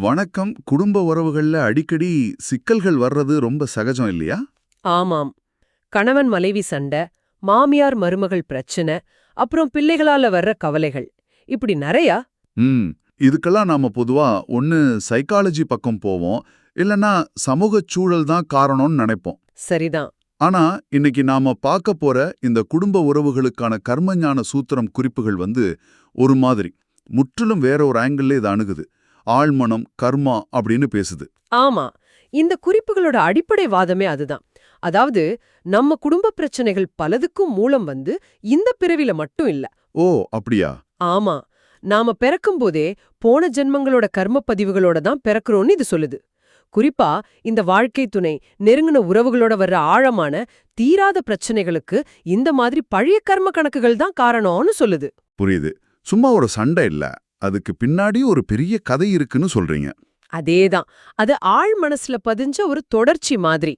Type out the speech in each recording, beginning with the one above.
வணக்கம். குடும்ப உறவுகள்ல அடிக்கடி சிக்கல்கள் வர்றது ரொம்ப சகஜம் இல்லையா? ஆமாம். கணவன் மனைவி சண்டை மாமியார் மருமகள் பிரச்சனை அப்புறம் பிள்ளைகளால வர்ற கவலைகள். இப்படி நிறையா? ம். இதுக்கெல்லாம் நாம பொதுவா ஒன்னு சைக்காலஜி பக்கம் போவோம். இல்லனா சமூக சூழல் தான் காரணம்னு நினைப்போம். சரிதான். ஆனா இன்னைக்கு நாம பார்க்க போற இந்த குடும்ப உறவுகளுக்கான கர்மஞான சூத்திரம் குறிப்புகள் வந்து ஒரு மாதிரி. முற்றிலும் வேற ஒரு ஆங்கிள் இது அணுகுது. ஆழ்மனம் கர்மா அப்படின்னு பேசுது. ஆமா. இந்த குறிப்புகளோட அடிப்படை வாதமே அதுதான். அதாவது நம்ம குடும்ப பிரச்சனைகள் பலதுக்கும் மூலம் வந்து இந்த பிறவில மட்டும் இல்ல. ஓ அப்படியா? ஆமா. நாம பிறக்கும்போதே போன ஜென்மங்களோட கர்ம பதிவுகளோட தான் பிறக்கிறோம்னு இது சொல்லுது. குறிப்பா இந்த வாழ்க்கை துணை நெருங்கின உறவுகளோட வர்ற ஆழமான தீராத பிரச்சனைகளுக்கு இந்த மாதிரி பழைய கர்ம கணக்குகள் தான் காரணம்னு சொல்லுது. புரியுது. சும்மா ஒரு சண்டை இல்ல. அதுக்கு பின்னாடி ஒரு பெரிய கதை இருக்குன்னு சொல்றீங்க. அதேதான். அது ஆழ் மனசுல பதிஞ்ச ஒரு தொடர்ச்சி மாதிரி.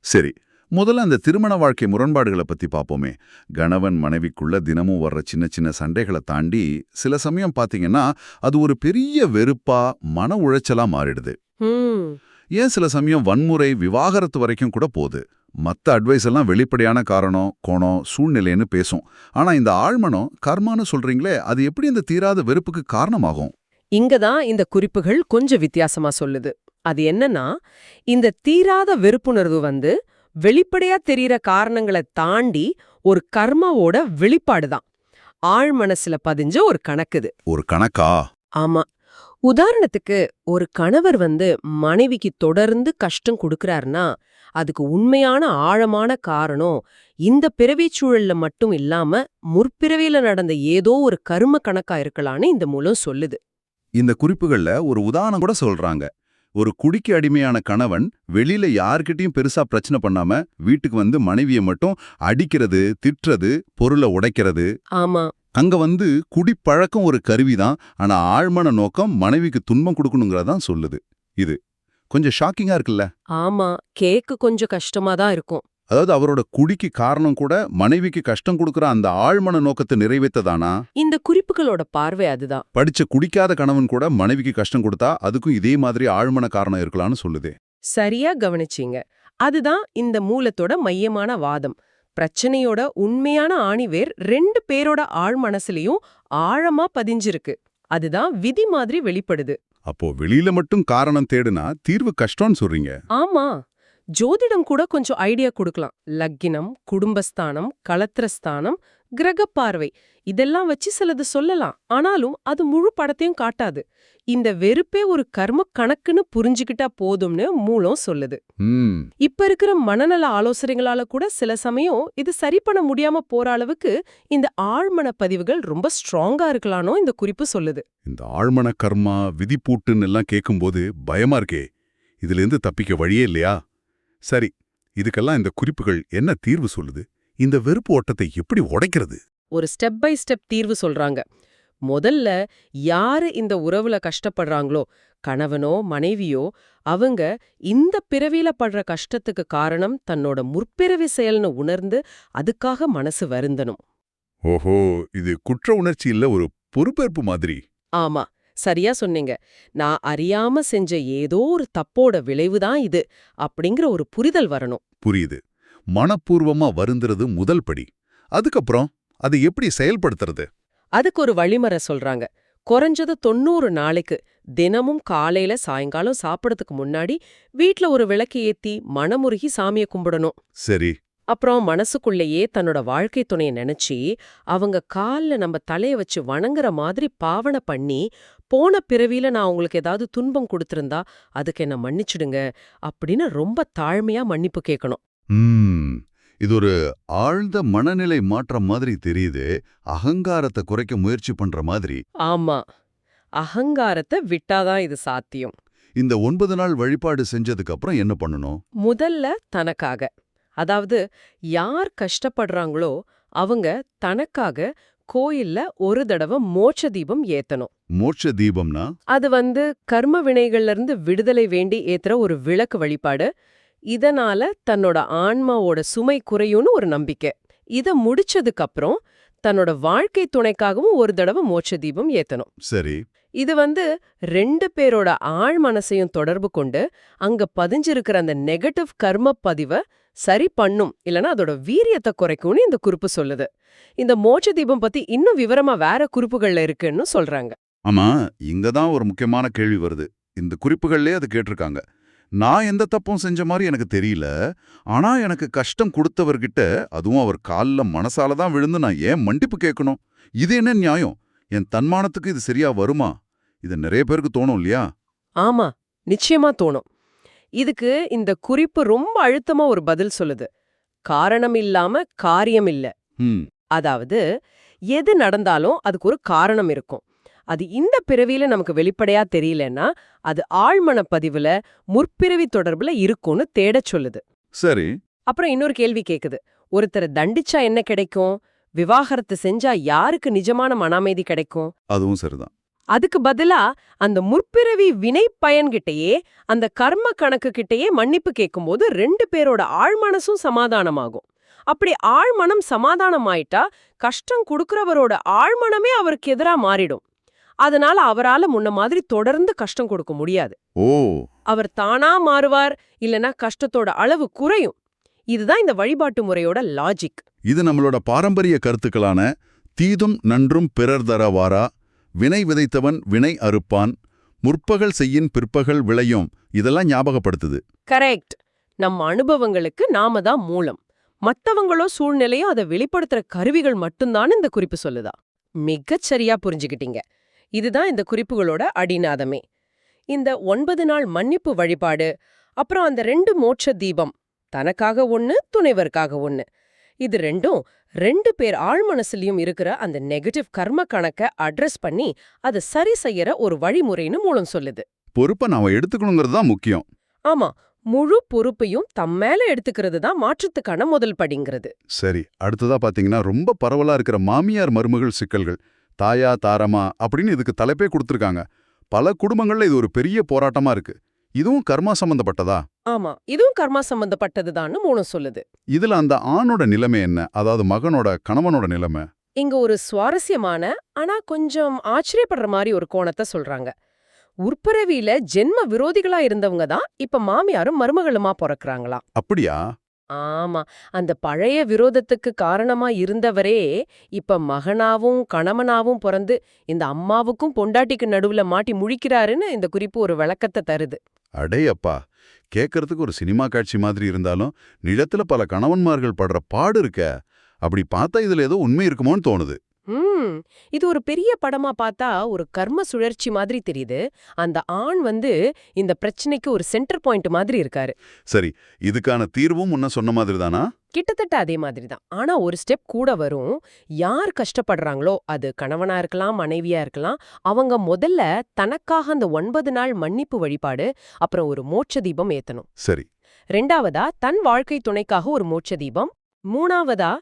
சரி முதல்ல அந்த திருமண வாழ்க்கை முரண்பாடுகளை பத்தி பாப்போமே. கணவன் மனைவிக்குள்ள தினமும் வர்ற சின்ன சின்ன சண்டைகளை தாண்டி சில சமயம் பாத்தீங்கன்னா அது ஒரு பெரிய வெறுப்பா மன உளைச்சலா மாறிடுது. ஏன் சில சமயம் வன்முறை விவாகரத்து வரைக்கும் கூட போகுது. மத்த அட்வைஸ் எல்லாம் வெளிப்படையான காரணம் கோணம் சூழ்நிலைன்னு பேசும். ஆனா இந்த ஆழ்மனம் கர்மான்னு சொல்றீங்களே அது எப்படி இந்த தீராத வெறுப்புக்கு காரணமாகும்? இங்கதான் இந்த குறிப்புகள் கொஞ்சம் வித்தியாசமா சொல்லுது. அது என்னன்னா இந்த தீராத வெறுப்புணர்வு வந்து வெளிப்படையா தெரியற காரணங்களை தாண்டி ஒரு கர்மாவோட வெளிப்பாடுதான். ஆழ் மனசுல பதிஞ்ச ஒரு கணக்குது ஒரு கணக்கா? ஆமா. உதாரணத்துக்கு ஒரு கணவர் வந்து மனைவிக்கு தொடர்ந்து கஷ்டம் கொடுக்கறாருன்னா அதுக்கு உண்மையான ஆழமான காரணம் இந்த பிறவிச் சூழல்ல மட்டும் இல்லாம முற்பிறவியில நடந்த ஏதோ ஒரு கரும கணக்கா இருக்கலான்னு இந்த மூலம் சொல்லுது. இந்த குறிப்புகள்ல ஒரு உதாரணம் கூட சொல்றாங்க. ஒரு குடிக்கு அடிமையான கணவன் வெளியில யார்கிட்டயும் பெருசா பிரச்சனை பண்ணாம வீட்டுக்கு வந்து மனைவிய மட்டும் அடிக்கிறது திட்டுறது பொருளை உடைக்கிறது. ஆமா. அங்க வந்து குடிப்பழக்கம் ஒரு கருவிதான். ஆனா ஆழ்மன நோக்கம் மனைவிக்கு துன்பம் கொடுக்கணுங்கிறதான் சொல்லுது. இது கொஞ்சம் ஷாக்கிங்கா இருக்குல்ல? ஆமா கேக்கு கொஞ்சம் கஷ்டமா தான் இருக்கும். அதாவது அவரோட குடிக்கு காரணம் கூட மனைவிக்கு கஷ்டம் கொடுக்கற அந்த ஆழ்மன நோக்கத்தை நிறைவேற்றதானா இந்த குறிப்புகளோட பார்வை அதுதான். படிச்ச குடிக்காத கணவன் கூட மனைவிக்கு கஷ்டம் கொடுத்தா அதுக்கும் இதே மாதிரி ஆழ்மன காரணம் இருக்கலாம்னு சொல்லுதே. சரியா கவனிச்சீங்க. அதுதான் இந்த மூலத்தோட மையமான வாதம். பிரச்சனையோட உண்மையான ஆணிவேர் ரெண்டு பேரோட ஆழ் மனசுலயும் ஆழமா பதிஞ்சிருக்கு. அதுதான் விதி மாதிரி வெளிப்படுது. அப்போ வெளியில மட்டும் காரணம் தேடுனா தீர்வு கஷ்டம்னு சொல்றீங்க. ஆமா. ஜோதிடம் கூட கொஞ்சம் ஐடியா கொடுக்கலாம். லக்கினம் குடும்பஸ்தானம் களத்திரஸ்தானம் கிரக பார்வை. இதெல்லாம் வச்சு சிலது சொல்லலாம். ஆனாலும் அது முழு படத்தையும் காட்டாது. இந்த வெறுப்பே ஒரு கர்ம கணக்குன்னு புரிஞ்சுக்கிட்டா போதும்னு மூலம் சொல்லுது. இப்ப இருக்கிற மனநல ஆலோசனைகளால கூட சில சமயம் இது சரி பண்ண முடியாம போற அளவுக்கு இந்த ஆழ்மன பதிவுகள் ரொம்ப ஸ்ட்ராங்கா இருக்கலானோ இந்த குறிப்பு சொல்லுது. இந்த ஆழ்மன கர்மா விதிப்பூட்டுன்னு எல்லாம் கேட்கும்போது பயமா இருக்கே. இதுல இருந்து தப்பிக்க வழியே இல்லையா? சரி இதுக்கெல்லாம் இந்த குறிப்புகள் என்ன தீர்வு சொல்லுது? இந்த வெறுப்பு ஓட்டத்தை எப்படி உடைக்கிறது? ஒரு ஸ்டெப் பை ஸ்டெப் தீர்வு சொல்றாங்க. முதல்ல யாரு இந்த உறவுல கஷ்டப்படுறாங்களோ கணவனோ மனைவியோ அவங்க இந்த பிறவியில படுற கஷ்டத்துக்கு காரணம் தன்னோட முற்பிறவி செயல்னு உணர்ந்து அதுக்காக மனசு வருந்தணும். ஓஹோ இது குற்ற உணர்ச்சி இல்ல ஒரு பொறுப்பேற்பு மாதிரி. ஆமா சரியா சொன்னீங்க. நான் அறியாம செஞ்ச ஏதோ ஒரு தப்போட விளைவுதான் இது அப்படிங்கிற ஒரு புரிதல் வரணும். புரியுது. மனப்பூர்வமா வருந்துறது முதல் படி. அதுக்கப்புறம்? அதை எப்படி செயல்படுத்துறது? அதுக்கு ஒரு வழிமுறை சொல்றாங்க. குறைஞ்சது தொண்ணூறு நாளைக்கு தினமும் காலையில சாயங்காலம் சாப்பிடறதுக்கு முன்னாடி வீட்ல ஒரு விளக்கு ஏத்தி மனமுருகி சாமியை கும்பிடணும். சரி. அப்புறம் மனசுக்குள்ளேயே தன்னோட வாழ்க்கை துணைய நினைச்சு அவங்க கால்ல நம்ம தலைய வச்சு வணங்குற மாதிரி பாவனை பண்ணி போன பிறவியில நான் உங்களுக்கு ஏதாவது துன்பம் கொடுத்திருந்தா அதுக்கு என்ன மன்னிச்சிடுங்க அப்படின்னு ரொம்ப தாழ்மையா மன்னிப்பு கேட்கணும். இது ஒரு ஆழ்ந்த மனநிலை மாற்றம் மாதிரி தெரியுது. அகங்காரத்தை குறைக்க முயற்சி பண்ற மாதிரி. ஆமா. அகங்காரத்தை விட்டாதான் இது சாத்தியம். இந்த ஒன்பது நாள் வழிபாடு செஞ்சதுக்கு அப்புறம் என்ன பண்ணணும்? முதல்ல தனக்காக. அதாவது யார் கஷ்டப்படுறாங்களோ அவங்க தனக்காக கோயில்ல ஒரு தடவை மோட்ச தீபம் ஏத்தணும். மோட்ச தீபம்னா? அது வந்து கர்ம வினைகள்ல இருந்து விடுதலை வேண்டி ஏத்துற ஒரு விளக்கு வழிபாடு. இதனால தன்னோட ஆன்மாவோட சுமை குறையும்னு ஒரு நம்பிக்கை. இத முடிச்சதுக்கு அப்புறம் தன்னோட வாழ்க்கை துணைக்காகவும் ஒரு தடவை மோட்ச தீபம் ஏத்தணும். சரி. இது வந்து ரெண்டு பேரோட ஆழ் மனசையும் தொடர்பு கொண்டு அங்க பதிஞ்சிருக்கிற அந்த நெகட்டிவ் கர்ம பதிவை சரி பண்ணும். இல்லனா அதோட வீரியத்தை குறைக்கும்னு இந்த குறிப்பு சொல்லுது. இந்த மோட்ச தீபம் பத்தி இன்னும் விவரமா வேற குறிப்புகள்ல இருக்குன்னு சொல்றாங்க. ஆமா இங்க தான் ஒரு முக்கியமான கேள்வி வருது. இந்த குறிப்புகள்லயே அது கேட்டிருக்காங்க. நான் எந்த தப்பும் செஞ்ச மாதிரி எனக்கு தெரியல. ஆனா எனக்கு கஷ்டம் கொடுத்தவர்கிட்ட அதுவும் அவர் கால்ல மனசால தான் விழுந்து நான் ஏன் மன்னிப்பு கேட்கணும்? இது என்ன நியாயம்? என் தன்மானத்துக்கு இது சரியா வருமா? இது நிறைய பேருக்கு தோணும் இல்லையா? ஆமா நிச்சயமா தோணும். இதுக்கு இந்த குறிப்பு ரொம்ப அழுத்தமா ஒரு பதில் சொல்லுது. காரணம் இல்லாம காரியம் இல்ல. அதாவது எது நடந்தாலும் அதுக்கு ஒரு காரணம் இருக்கும். அது இந்த பிறவியில நமக்கு வெளிப்படையா தெரியலன்னா அது ஆழ்மன பதிவுல முற்பிறவி தொடர்புல இருக்கும்னு தேடச் சொல்லுது. சரி. அப்புறம் இன்னொரு கேள்வி கேக்குது. ஒருத்தரை தண்டிச்சா என்ன கிடைக்கும்? விவாகரத்து செஞ்சா யாருக்கு நிஜமான மன அமைதி கிடைக்கும்? அதுவும் சரிதான். அதுக்கு பதிலா அந்த முற்பிறவி வினை பயன்கிட்டயே அந்த கர்ம கணக்கு கிட்டயே மன்னிப்பு கேட்கும்போது ரெண்டு பேரோட ஆழ்மனசும் சமாதானமாகும். அப்படி ஆழ்மனம் சமாதானமாயிட்டா கஷ்டம் கொடுக்கறவரோட ஆழ்மனமே அவருக்கு எதிரா மாறிடும். அதனால அவரால முன்ன மாதிரி தொடர்ந்து கஷ்டம் கொடுக்க முடியாது. ஓ. அவர் தானா மாறுவார் இல்லனா கஷ்டத்தோட அளவு குறையும். இதுதான் இந்த வழிபாட்டு முறையோட லாஜிக் இது நம்மளோட பாரம்பரிய கருத்துக்களான தீதும் நன்றும் பிறர் தரவாரா வினை விதைத்தவன் வினை அறுப்பான் முற்பகல் செய்யின் பிற்பகல் விளையும் இதெல்லாம் ஞாபகப்படுத்துது. கரெக்ட் நம்ம அனுபவங்களுக்கு நாம தான் மூலம். மத்தவங்களோ சூழ்நிலையோ அதை வெளிப்படுத்துற கருவிகள் மட்டும்தான் இந்த குறிப்பு சொல்லுதா. மிகச் சரியா புரிஞ்சுக்கிட்டீங்க. இதுதான் இந்த குறிப்புகளோட அடிநாதமே. இந்த ஒன்பது நாள் மன்னிப்பு வழிபாடு அப்புறம் அந்த ரெண்டு மோட்ச தீபம் தனக்காக ஒண்ணு துணைவருக்காக ஒண்ணு. இது ரெண்டும் ரெண்டு பேர் ஆழ்மனசுலயும் இருக்கிற அந்த நெகட்டிவ் கர்ம கணக்க அட்ரஸ் பண்ணி அதை சரி செய்யற ஒரு வழிமுறைன்னு மூலம் சொல்லுது. பொறுப்பை நாம எடுத்துக்கணுங்கிறது தான் முக்கியம். ஆமா முழு பொறுப்பையும் தம் மேல எடுத்துக்கிறது தான் மாற்றத்துக்கான முதல் படிங்கிறது. சரி அடுத்ததா பாத்தீங்கன்னா ரொம்ப பரவலா இருக்கிற மாமியார் மருமகள் சிக்கல்கள். தாயா தாரமா அப்படின்னு இதுக்கு தலைப்பே கொடுத்துருக்காங்க. பல குடும்பங்கள்ல இது ஒரு பெரிய போராட்டமா இருக்கு. இதுவும் கர்மா சம்பந்தப்பட்டதா? ஆமா இதுவும் கர்மா சம்பந்தப்பட்டதுதான்னு மூணு சொல்லுது. இதுல அந்த ஆணோட நிலைமை என்ன? அதாவது மகனோட கணவனோட நிலைமை? இங்க ஒரு சுவாரஸ்யமான ஆனா கொஞ்சம் ஆச்சரியப்படுற மாதிரி ஒரு கோணத்தை சொல்றாங்க. உற்பரவியில ஜென்ம விரோதிகளா இருந்தவங்க தான் இப்ப மாமியாரும் மருமகளுமா பிறக்கறாங்களாம். அப்படியா? ஆமா. அந்த பழைய விரோதத்துக்கு காரணமா இருந்தவரே இப்ப மகனாவும் கணவனாவும் பிறந்து இந்த அம்மாவுக்கும் பொண்டாட்டிக்கு நடுவுல மாட்டி முழிக்கிறாருன்னு இந்த குறிப்பு ஒரு விளக்கத்தை தருது. அடே அப்பா! கேட்கறதுக்கு ஒரு சினிமா காட்சி மாதிரி இருந்தாலும் நிலத்துல பல கணவன்மார்கள் படுற பாடு இருக்க அப்படி பார்த்தா இதுல ஏதோ உண்மை இருக்குமோன்னு தோணுது. ம். இது ஒரு பெரிய படமா பார்த்தா ஒரு கர்ம சுழற்சி மாதிரி தெரியுது. அந்த ஆண் வந்து இந்த பிரச்சனைக்கு ஒரு சென்டர் பாயிண்ட் மாதிரி இருக்காரு. சரி இதுக்கான தீர்வும் முன்ன சொன்ன மாதிரி தானா? கிட்டத்தட்ட அதே மாதிரி தான். ஆனா ஒரு ஸ்டெப் கூட வரும். யார் கஷ்டப்படுறாங்களோ அது கணவனா இருக்கலாம் மனைவியா இருக்கலாம் அவங்க முதல்ல தனக்காக அந்த ஒன்பது நாள் மன்னிப்பு வழிபாடு அப்புறம் ஒரு மோட்ச தீபம் ஏத்தணும். சரி. ரெண்டாவதா தன் வாழ்க்கை துணைக்காக ஒரு மோட்ச தீபம். மூணாவதா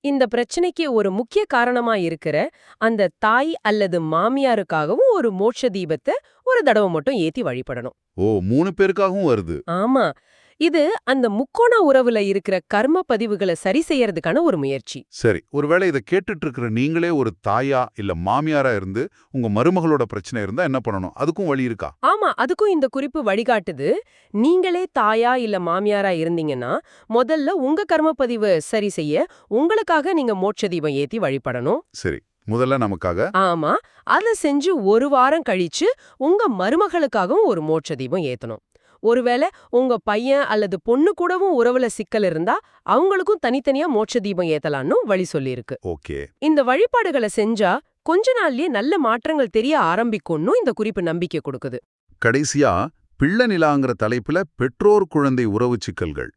இந்த பிரச்சனைக்கு ஒரு முக்கிய காரணமா இருக்கிற அந்த தாய் அல்லது மாமியாருக்காகவும் ஒரு மோட்ச தீபத்தை ஒரு தடவை மட்டும் ஏத்தி வழிபடணும். ஓ மூணு பேருக்காகவும் வருது. ஆமா. இது அந்த முக்கோண உறவுல இருக்கிற கர்ம பதிவுகளை சரி செய்யறதுக்கான ஒரு முயற்சி. சரி ஒருவேளை இதை கேட்டுட்டு இருக்கிற நீங்களே ஒரு தாயா இல்ல மாமியாரா இருந்து உங்க மருமகளோட பிரச்சனை இருந்தா என்ன பண்ணணும்? அதுக்கும் வழி இருக்கா? ஆமா அதுக்கும் இந்த குறிப்பு வழிகாட்டுது. நீங்களே தாயா இல்ல மாமியாரா இருந்தீங்கன்னா முதல்ல உங்க கர்ம பதிவு சரி செய்ய உங்களுக்காக நீங்க மோட்ச தீபம் ஏத்தி வழிபடணும். சரி முதல்ல நமக்காக. ஆமா அத செஞ்சு ஒரு வாரம் கழிச்சு உங்க மருமகளுக்காகவும் ஒரு மோட்ச தீபம் ஏத்தணும். ஒருவேளை உங்க பையன் அல்லது பொண்ணு கூடவும் உறவுல சிக்கல் இருந்தா அவங்களுக்கும் தனித்தனியா மோட்ச தீபம் ஏத்தலான்னு வழி சொல்லியிருக்கு. ஓகே. இந்த வழிபாடுகளை செஞ்சா கொஞ்ச நாள்லயே நல்ல மாற்றங்கள் தெரிய ஆரம்பிக்கும்னு இந்த குறிப்பு நம்பிக்கை கொடுக்குது. கடைசியா பிள்ளை நிலாங்கிற தலைப்புல பெற்றோர் குழந்தை உறவு சிக்கல்கள்.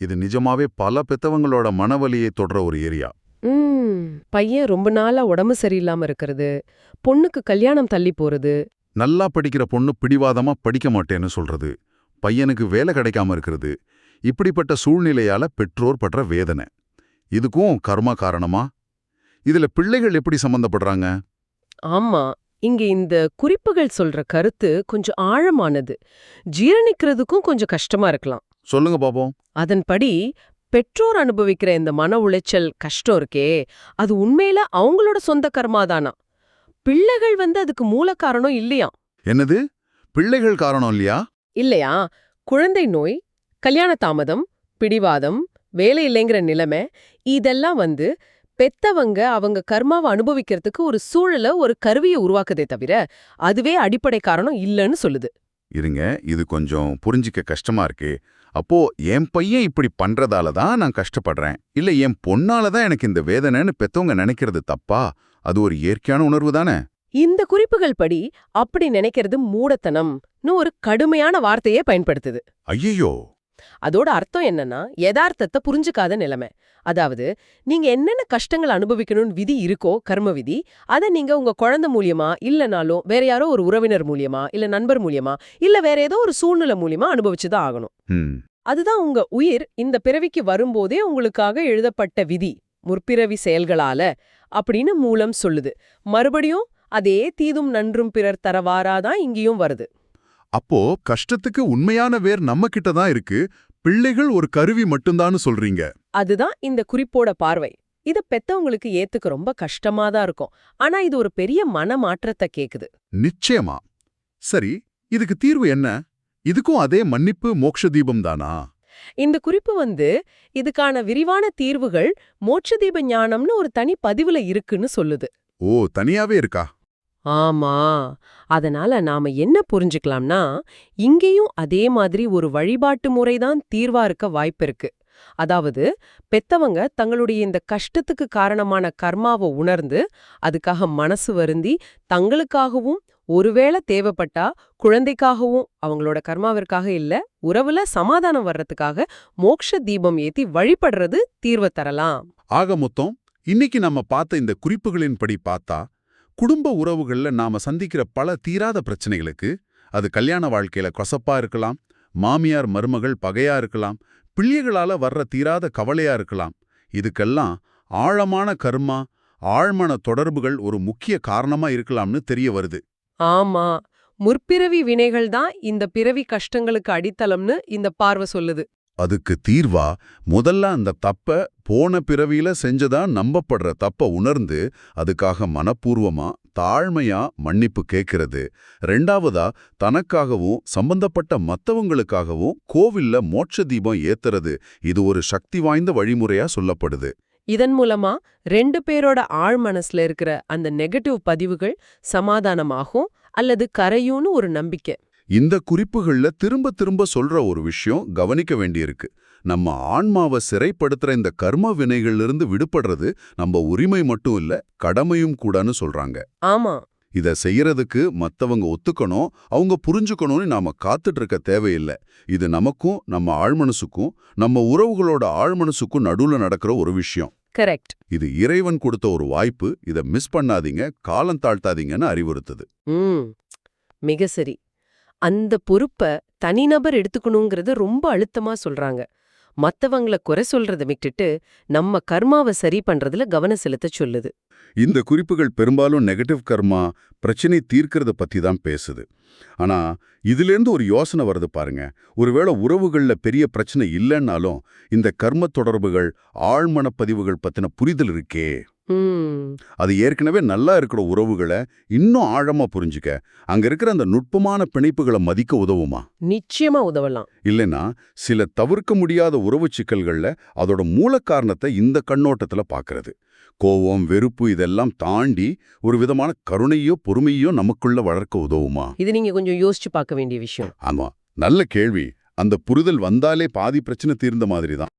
இது நிஜமாவே பல பெத்தவங்களோட மனவலியை தொடர ஒரு ஏரியா. பையன் ரொம்ப நாளா உடம்பு சரியில்லாம இருக்கிறது பொண்ணுக்கு கல்யாணம் தள்ளி போறது. நல்லா படிக்கிற பொண்ணு பிடிவாதமா படிக்க மாட்டேன்னு சொல்றது. பையனுக்கு வேலை கிடைக்காம இருக்கிறது. இப்படிப்பட்ட சூழ்நிலையால பெற்றோர் படுற வேதனை. இதுக்கும் கர்மா காரணமா? இதுல பிள்ளைகள் எப்படி சம்பந்தப்படுறாங்க? ஆமா இங்க இந்த குறிப்புகள் சொல்ற கருத்து கொஞ்சம் ஆழமானது. ஜீரணிக்கிறதுக்கும் கொஞ்சம் கஷ்டமா இருக்கலாம். சொல்லுங்க பாப்போம். அதன்படி பெற்றோர் அனுபவிக்கிற இந்த மன உளைச்சல் கஷ்டம் இருக்கே அது உண்மையில அவங்களோட சொந்த கர்மாதானா பிள்ளைகள் வந்து அதுக்கு மூல காரணம் இல்லையா? என்னது? பிள்ளைகள் காரணம் இல்லையா? இல்லையா? குழந்தை நோய் கல்யாண தாமதம் பிடிவாதம் வேலை இல்லைங்கிற நிலைமை இதெல்லாம் வந்து பெத்தவங்க அவங்க கர்மாவை அனுபவிக்கிறதுக்கு ஒரு சூழலை ஒரு கருவியை உருவாக்குதே தவிர அதுவே அடிப்படை காரணம் இல்லைன்னு சொல்லுது. இருங்க இது கொஞ்சம் புரிஞ்சிக்க கஷ்டமா இருக்கு. அப்போ என் பையன் இப்படி பண்றதால தான் நான் கஷ்டப்படுறேன். இல்ல என் பொண்ணால தான் எனக்கு இந்த வேதனைன்னு பெத்தவங்க நினைக்கிறது தப்பா? அது ஒரு இயற்கையான உணர்வு தானே? இந்த குறிப்புகள் படி அப்படி நினைக்கிறது மூடத்தனம்னு ஒரு கடுமையான வார்த்தையே பயன்படுத்துது. ஐயையோ! அதோட அர்த்தம் என்னன்னா யதார்த்தத்தை புரிஞ்சுக்காத நிலைமை. அதாவது நீங்க என்னென்ன கஷ்டங்கள் அனுபவிக்கணும்னு விதி இருக்கோ கர்ம விதி அதை நீங்க உங்க குழந்தை மூலியமா இல்லனாலும் வேற யாரோ ஒரு உறவினர் மூலியமா இல்ல நண்பர் மூலியமா இல்ல வேற ஏதோ ஒரு சூழ்நிலை மூலியமா அனுபவிச்சுதான் ஆகணும். அதுதான் உங்க உயிர் இந்த பிறவிக்கு வரும்போதே உங்களுக்காக எழுதப்பட்ட விதி முற்பிறவி செயல்களால அப்படின்னு மூலம் சொல்லுது. மறுபடியும் அதே தீதும் நன்றும் பிறர் தரவாராதான் இங்கேயும் வருது. அப்போ கஷ்டத்துக்கு உண்மையான வேர் நம்ம கிட்ட தான் இருக்கு பிள்ளைகள் ஒரு கருவி மட்டும்தான்னு சொல்றீங்க. அதுதான் இந்த குறிப்போட பார்வை. இத பெத்தவங்களுக்கு ஏத்துக்க ரொம்ப கஷ்டமா தான் இருக்கும். ஆனா இது ஒரு பெரிய மன மாற்றத்தை கேக்குது. நிச்சயமா. சரி இதுக்கு தீர்வு என்ன? இதுக்கும் அதே மன்னிப்பு மோக்ஷ தீபம் தானா? இந்த குறிப்பு வந்து இதுக்கான விரிவான தீர்வுகள் மோட்ச தீப ஞானம்னு ஒரு தனி பதிவுல இருக்குன்னு சொல்லுது. ஓ தனியாவே இருக்கா? ஆமா. அதனால நாம என்ன புரிஞ்சுக்கலாம்னா இங்கேயும் அதே மாதிரி ஒரு வழிபாட்டு முறைதான் தீர்வா இருக்க வாய்ப்பிருக்கு அதாவது பெத்தவங்க தங்களுடைய இந்த கஷ்டத்துக்கு காரணமான கர்மாவை உணர்ந்து அதுக்காக மனசு வருந்தி தங்களுக்காகவும் ஒருவேளை தேவைப்பட்டா குழந்தைக்காகவும் அவங்களோட கர்மாவிற்காக இல்ல உறவுல சமாதானம் வர்றதுக்காக மோக்ஷ தீபம் ஏத்தி வழிபடுறது தீர்வை தரலாம். ஆக மொத்தம் இன்னைக்கு நம்ம பார்த்த இந்த குறிப்புகளின்படி பார்த்தா குடும்ப உறவுகள்ல நாம சந்திக்கிற பல தீராத பிரச்சனைகளுக்கு அது கல்யாண வாழ்க்கையில் கொசப்பா இருக்கலாம் மாமியார் மருமகள் பகையா இருக்கலாம் பிள்ளைகளால வர்ற தீராத கவலையா இருக்கலாம். இதுக்கெல்லாம் ஆழமான கர்மா ஆழ்மன தொடர்புகள் ஒரு முக்கிய காரணமா இருக்கலாம்னு தெரிய வருது. ஆமா. முற்பிறவி வினைகள் தான் இந்த பிறவி கஷ்டங்களுக்கு அடித்தளம்னு இந்த பார்வை சொல்லுது. அதுக்கு தீர்வா? முதல்ல அந்த தப்ப போன பிறவியில செஞ்சதா நம்பப்படுற தப்ப உணர்ந்து அதுக்காக மனப்பூர்வமா தாழ்மையா மன்னிப்பு கேட்கிறது ரெண்டாவதா தனக்காகவும் சம்பந்தப்பட்ட மத்தவங்களுக்காகவும் கோவில்ல மோட்ச தீபம் ஏத்துறது. இது ஒரு சக்தி வாய்ந்த வழிமுறையா சொல்லப்படுது. இதன் மூலமா ரெண்டு பேரோட ஆழ் மனசுல இருக்கிற அந்த நெகட்டிவ் பதிவுகள் சமாதானமாகும் அல்லது கரையும்னு ஒரு நம்பிக்கை. இந்த குறிப்புகள்ல திரும்ப திரும்ப சொல்ற ஒரு விஷயம் கவனிக்க வேண்டியிருக்கு. நம்ம ஆன்மாவை சிறைப்படுத்துற இந்த கர்ம வினைகள்ல விடுபடுறது நம்ம உரிமை மட்டும் இல்ல கடமையும் கூடன்னு சொல்றாங்க. ஆமா. இத செய்யறதுக்கு மத்தவங்க ஒத்துக்கணும் அவங்க புரிஞ்சுக்கணும்னு நாம காத்துட்டு இருக்க தேவையில்லை. இது நமக்கும் நம்ம ஆழ்மனசுக்கும் நம்ம உறவுகளோட ஆழ்மனசுக்கும் நடுவுல நடக்கிற ஒரு விஷயம். கரெக்ட். இது இறைவன் கொடுத்த ஒரு வாய்ப்பு. இத மிஸ் பண்ணாதீங்க காலம் தாழ்த்தாதீங்கன்னு அறிவுறுத்துது. மிக சரி. அந்த பொறுப்ப தனிநபர் எடுத்துக்கணுங்கிறத ரொம்ப அழுத்தமா சொல்றாங்க. மத்தவங்கள குறை சொல்றத விட்டுட்டு நம்ம கர்மாவை சரி பண்றதுல கவனம் செலுத்த சொல்லுது. இந்த குறிப்புகள் பெரும்பாலும் நெகட்டிவ் கர்மா பிரச்சனை தீர்க்கறத பத்தி தான் பேசுது. ஆனா இதிலேருந்து ஒரு யோசனை வருது பாருங்க. ஒருவேளை உறவுகள்ல பெரிய பிரச்சனை இல்லைன்னாலும் இந்த கர்ம தொடர்புகள் ஆழ்மனப்பதிவுகள் பத்தின புரிதல் இருக்கே. அது ஏற்கனவே நல்லா இருக்கிற உறவுகளை இன்னும் ஆழமா புரிஞ்சுக்க. அங்க இருக்கிற அந்த நுட்பமான பிணைப்புகளை மதிக்க உதவுமா? நிச்சயமா உதவலாம். இல்லைன்னா சில தவிர்க்க முடியாத உறவு சிக்கல்கள்ல அதோட மூல காரணத்தை இந்த கண்ணோட்டத்துல பார்க்கறது கோவம் வெறுப்பு இதெல்லாம் தாண்டி ஒரு விதமான கருணையோ பொறுமையோ நமக்குள்ள வளர்க்க உதவுமா? இது நீங்க கொஞ்சம் யோசிச்சு பார்க்க வேண்டிய விஷயம். ஆமா. நல்ல கேள்வி. அந்த புரிதல் வந்தாலே பாதி பிரச்சனை தீர்ந்த மாதிரி தான்